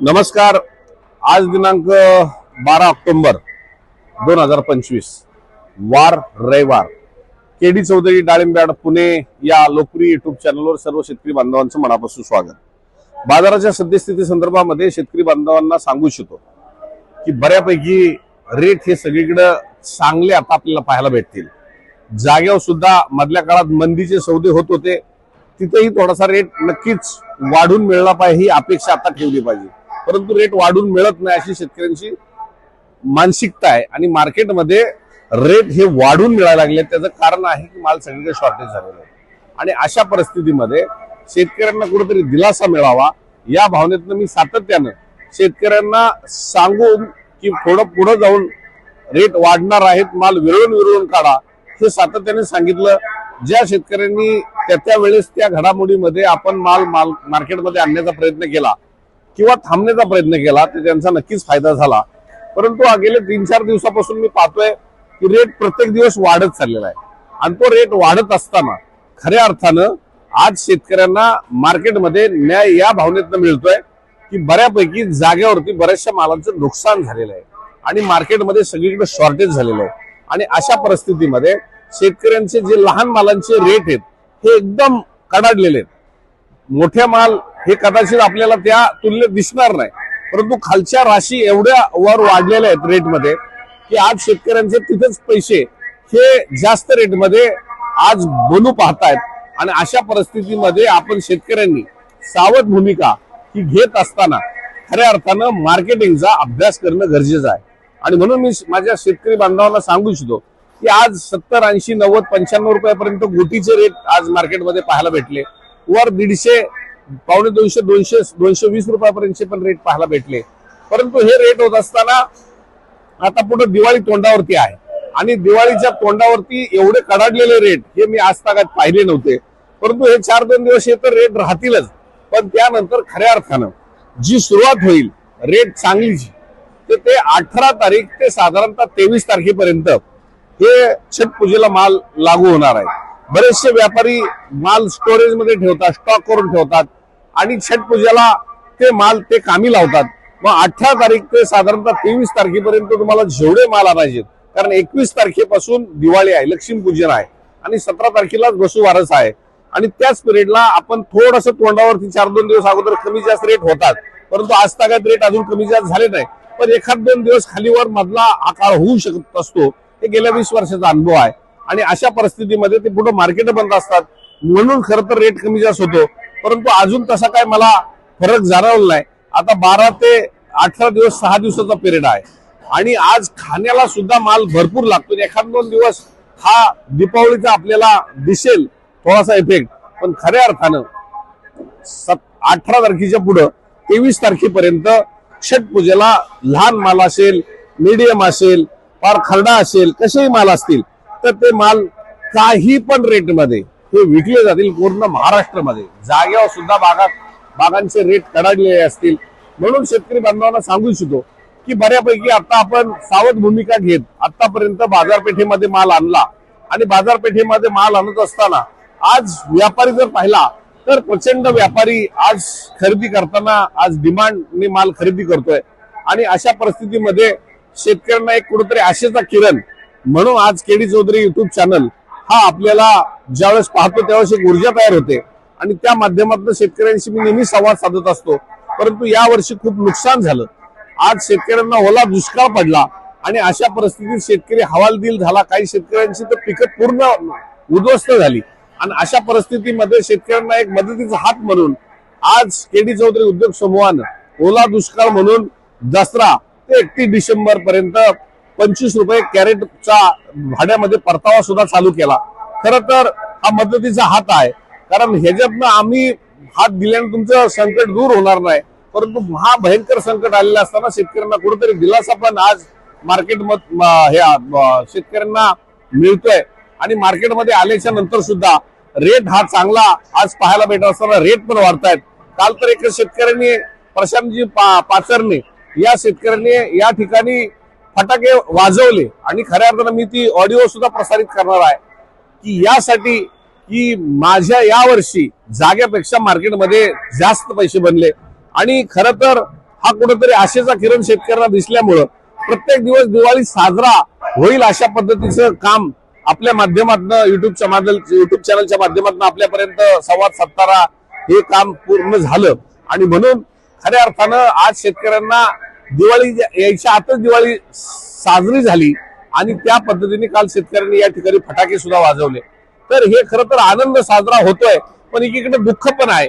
नमस्कार. आज दिनांक बारा ऑक्टोंबर दोन हजार पंचवीस. वार रविवार. के डी चौधरी डाळिंब्याड पुणे या लोकप्रिय युट्यूब चॅनलवर सर्व शेतकरी बांधवांचं मनापासून स्वागत. बाजाराच्या सद्यस्थिती संदर्भामध्ये शेतकरी बांधवांना सांगू इच्छितो की बऱ्यापैकी रेट हे सगळीकडं चांगले आता आपल्याला पाहायला भेटतील. जागेवर सुद्धा मधल्या काळात मंदीचे सौदे होत होते. तिथेही थोडासा रेट नक्कीच वाढून मिळला पाहिजे ही अपेक्षा आता ठेवली पाहिजे. परंतु रेट वाढून मिळत नाही अशी शेतकऱ्यांची मानसिकता आहे. आणि मार्केटमध्ये रेट हे वाढून मिळायला लागले त्याचं कारण आहे की माल सगळीकडे शॉर्टेज झालेलं आहे. आणि अशा परिस्थितीमध्ये शेतकऱ्यांना कुठेतरी दिलासा मिळावा या भावनेतनं मी सातत्यानं शेतकऱ्यांना सांगून की थोडं पुढं जाऊन रेट वाढणार आहेत माल विरळून विरळून काढा हे सातत्याने सांगितलं. ज्या शेतकऱ्यांनी त्या त्या वेळेस त्या घडामोडीमध्ये आपण माल माल मार्केटमध्ये आणण्याचा प्रयत्न केला किंवा थांबण्याचा प्रयत्न केला तर त्यांचा नक्कीच फायदा झाला. परंतु गेले तीन चार दिवसापासून मी पाहतोय की रेट प्रत्येक दिवस वाढत चाललेला आहे. आणि तो रेट वाढत असताना खऱ्या अर्थानं आज शेतकऱ्यांना मार्केटमध्ये न्याय या भावनेतनं मिळतोय की बऱ्यापैकी जागेवरती बऱ्याचशा मालांचं नुकसान झालेलं आहे. आणि मार्केटमध्ये सगळीकडे शॉर्टेज झालेलं आहे. आणि अशा परिस्थितीमध्ये शेतकऱ्यांचे जे लहान मालांचे रेट आहेत हे एकदम कडाडलेले आहेत. मोठ्या माल हे कदाचित आपल्याला त्या तुलनेत दिसणार नाही. परंतु खालच्या राशी एवढ्या वर वाढलेल्या आहेत रेटमध्ये की आज शेतकऱ्यांचे तिथेच पैसे हे जास्त रेटमध्ये आज बनू पाहतायत. आणि अशा परिस्थितीमध्ये आपण शेतकऱ्यांनी सावध भूमिका ही घेत असताना खऱ्या अर्थानं मार्केटिंगचा अभ्यास करणं गरजेचं आहे. आणि म्हणून मी माझ्या शेतकरी बांधवांना सांगू इच्छितो की आज सत्तर ऐंशी नव्वद पंच्याण्णव रुपयापर्यंत गोटीचे रेट आज मार्केटमध्ये पाहायला भेटले. वर दीडशे पावणे दोनशे दोनशे दोनशे वीस रुपयापर्यंतचे पण रेट पाहायला भेटले. परंतु हे रेट होत असताना आता पुढे दिवाळी तोंडावरती आहे. आणि दिवाळीच्या तोंडावरती एवढे कडाडलेले रेट हे मी आज तागात पाहिले नव्हते. परंतु हे चार दोन दिवस हे तर रेट राहतीलच. पण त्यानंतर खऱ्या अर्थानं जी सुरुवात होईल रेट चांगलीची तर ते अठरा तारीख ते साधारणतः तेवीस तारखेपर्यंत हे छट पूजेला माल लागू होणार आहे. बरेचसे व्यापारी माल स्टोरेजमध्ये ठेवतात स्टॉक करून ठेवतात. आणि छठ पूजेला ते माल ते कामी लावतात. मग अठरा तारीख ते साधारणतः तेवीस तारखेपर्यंत तुम्हाला जेवढे माल आणायचे कारण एकवीस तारखेपासून दिवाळी आहे लक्ष्मीपूजन आहे आणि सतरा तारखेलाच वसुवारस आहे. आणि त्याच पिरियडला आपण थोडस तोंडावरती चार दोन दिवस अगोदर कमी जास्त रेट होतात. परंतु आज तागात रेट अजून कमी जास्त झाले नाही. पण एखाद दोन दिवस खालीवर मधला आकार होऊ शकत असतो. हे गेल्या वीस वर्षाचा अनुभव आहे. आणि अशा परिस्थितीमध्ये ते पुढे मार्केट बंद असतात. म्हणून खरं तर रेट कमी जास्त होतो. परंतु अजून तसा काय मला फरक जाणवला नाही. आता बारा ते अठरा दिवस सहा दिवसाचा पिरियड आहे. आणि आज खाण्याला सुद्धा माल भरपूर लागतो. एखाद दोन दिवस हा दीपावलीचा आपल्याला दिसेल थोडासा इफेक्ट पण खऱ्या अर्थानं सत अठरा तारखेच्या पुढं तेवीस तारखेपर्यंत छट पूजेला लहान माल असेल मीडियम असेल फार खरडा असेल कसेही माल असतील तर ते माल काही पण रेटमध्ये हे विकले जातील पूर्ण महाराष्ट्रामध्ये. जागेवर सुद्धा बागा बागांचे रेट कडाडलेले असतील. म्हणून शेतकरी बांधवांना सांगू इच्छितो की बऱ्यापैकी आता आपण सावध भूमिका घेत आतापर्यंत बाजारपेठेमध्ये माल आणला. आणि बाजारपेठेमध्ये माल आणत असताना आज व्यापारी जर पाहिला तर प्रचंड व्यापारी आज खरेदी करताना आज डिमांडने माल खरेदी करतोय. आणि अशा परिस्थितीमध्ये शेतकऱ्यांना एक कुठेतरी आशेचा किरण म्हणून आज केडी चौधरी युट्यूब चॅनल हा आपल्याला ज्यावेळेस पाहतो त्यावेळेस एक ऊर्जा तयार होते. आणि त्या माध्यमातून शेतकऱ्यांशी मी नेहमी संवाद साधत असतो. परंतु या वर्षी खूप नुकसान झालं. आज शेतकऱ्यांना ओला दुष्काळ पडला आणि अशा परिस्थितीत शेतकरी हवालदिल झाला. काही शेतकऱ्यांची तर पिकं पूर्ण उद्ध्वस्त झाली. आणि अशा परिस्थितीमध्ये शेतकऱ्यांना एक मदतीचा हात म्हणून आज केडी चौधरी उद्योग समूहानं ओला दुष्काळ म्हणून दसरा ते एकतीस डिसेंबर पर्यंत पंचवीस रुपये कॅरेटचा भाड्यामध्ये परतावा सुद्धा चालू केला. खर तर हा मदतीचा हात आहे. कारण ह्याच्यातनं आम्ही हात दिल्याने तुमचं संकट दूर होणार नाही. परंतु हा भयंकर संकट आलेलं असताना शेतकऱ्यांना कुठेतरी दिलासा पण आज मार्केट हे शेतकऱ्यांना मिळतोय. आणि मार्केटमध्ये आल्याच्यानंतर सुद्धा रेट हा चांगला आज पाहायला भेटत असताना रेट पण वाढतायत. काल तर एका शेतकऱ्यांनी प्रशांतजी पा पाचरने या शेतकऱ्यांनी या ठिकाणी फटाके वाजवले आणि खऱ्या अर्थानं मी ती ऑडिओ सुद्धा प्रसारित करणार आहे. की यासाठी की माझ्या या वर्षी जाग्यापेक्षा मार्केटमध्ये जास्त पैसे बनले. आणि खरं तर हा कुठेतरी आशेचा किरण शेतकऱ्यांना दिसल्यामुळं प्रत्येक दिवस दिवाळी साजरा होईल अशा पद्धतीचं काम आपल्या माध्यमातून युट्यूबच्या माध्यम युट्यूब चॅनलच्या माध्यमातून आपल्यापर्यंत संवाद साधताना हे काम पूर्ण झालं. आणि म्हणून खऱ्या अर्थानं आज शेतकऱ्यांना दिवाळी यायच्या आतच दिवाळी साजरी झाली आणि त्या पद्धतीने काल शेतकऱ्यांनी या ठिकाणी फटाके सुद्धा वाजवले. तर हे खरं तर आनंद साजरा होतोय पण एकीकडे दुःख पण आहे.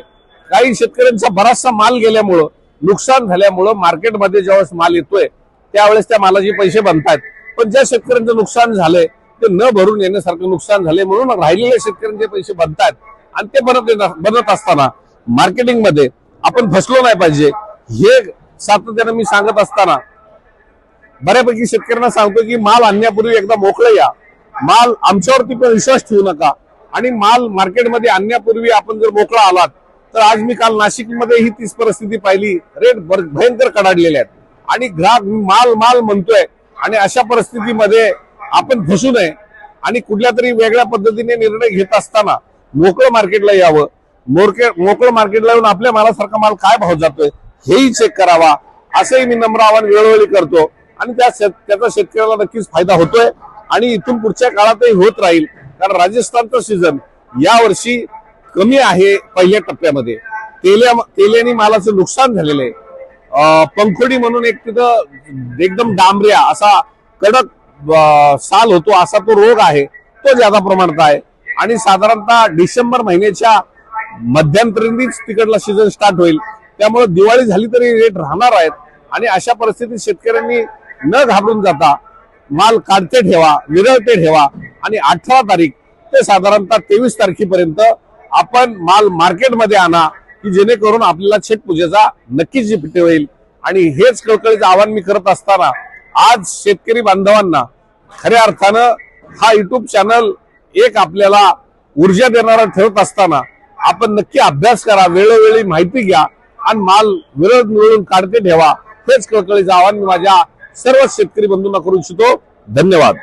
काही शेतकऱ्यांचा बराचसा माल गेल्यामुळं नुकसान झाल्यामुळं मार्केटमध्ये ज्यावेळेस माल येतोय त्यावेळेस त्या मालाचे पैसे बनतायत. पण ज्या शेतकऱ्यांचं नुकसान झालंय ते न भरून येण्यासारखं नुकसान झालंय म्हणून राहिलेल्या शेतकऱ्यांचे पैसे बनतायत आणि ते बनत बनत असताना मार्केटिंगमध्ये आपण फसलो नाही पाहिजे. हे सातत्यानं मी सांगत असताना बऱ्यापैकी शेतकऱ्यांना सांगतो की माल आणण्यापूर्वी एकदा मोकळं या. माल आमच्यावरती पण विश्वास ठेवू नका. आणि माल मार्केटमध्ये आणण्यापूर्वी आपण जर मोकळा आलात तर आज मी काल नाशिकमध्ये ही तीच परिस्थिती पाहिली. रेट भयंकर कडाडलेले आहेत. आणि ग्राहक माल माल म्हणतोय आणि अशा परिस्थितीमध्ये आपण फसू नये आणि कुठल्या तरी वेगळ्या पद्धतीने निर्णय घेत असताना मोकळं मार्केटला यावं. मोरके मोकळं मार्केटला येऊन आपल्या मालासारखा माल काय भाव जातोय? हेही चेक करावा. असंही मी नम्र आवाहन वेळोवेळी करतो. आणि त्या शेत- त्याचा शेतकऱ्याला नक्कीच फायदा होतोय. आणि इथून पुढच्या काळातही होत राहील. कारण राजस्थानचं सीझन यावर्षी कमी आहे पहिल्या टप्प्यामध्ये. तेल्या तेल्याने मालाचं नुकसान झालेलं आहे. पंखोडी म्हणून एक तिथं एकदम डांबऱ्या असा कडक साल होतो. असा तो रोग आहे. तो ज्यादा प्रमाणात आहे. आणि साधारणतः डिसेंबर महिन्याच्या मध्यंतरीच तिकडला सीझन स्टार्ट होईल. त्यामुळे दिवाळी झाली तरी रेट राहणार आहेत. आणि अशा परिस्थितीत शेतकऱ्यांनी न घाबरून जाता माल काढते ठेवा विरळते ठेवा. आणि अठरा तारीख ते साधारणतः तेवीस तारखेपर्यंत आपण माल मार्केटमध्ये आणा की जेणेकरून आपल्याला छट पूजेचा नक्कीच जिपटे होईल. आणि हेच कळकळीचं आवाहन मी करत असताना आज शेतकरी बांधवांना खऱ्या अर्थानं हा युट्यूब चॅनल एक आपल्याला ऊर्जा देणारा ठरत असताना आपण नक्की अभ्यास करा वेळोवेळी माहिती घ्या. आणि माल विरळ मिळून काढते ठेवा हेच कळकळीचं आवाहन मी माझ्या सर्व शेतकरी बंधूंना करू इच्छितो. धन्यवाद.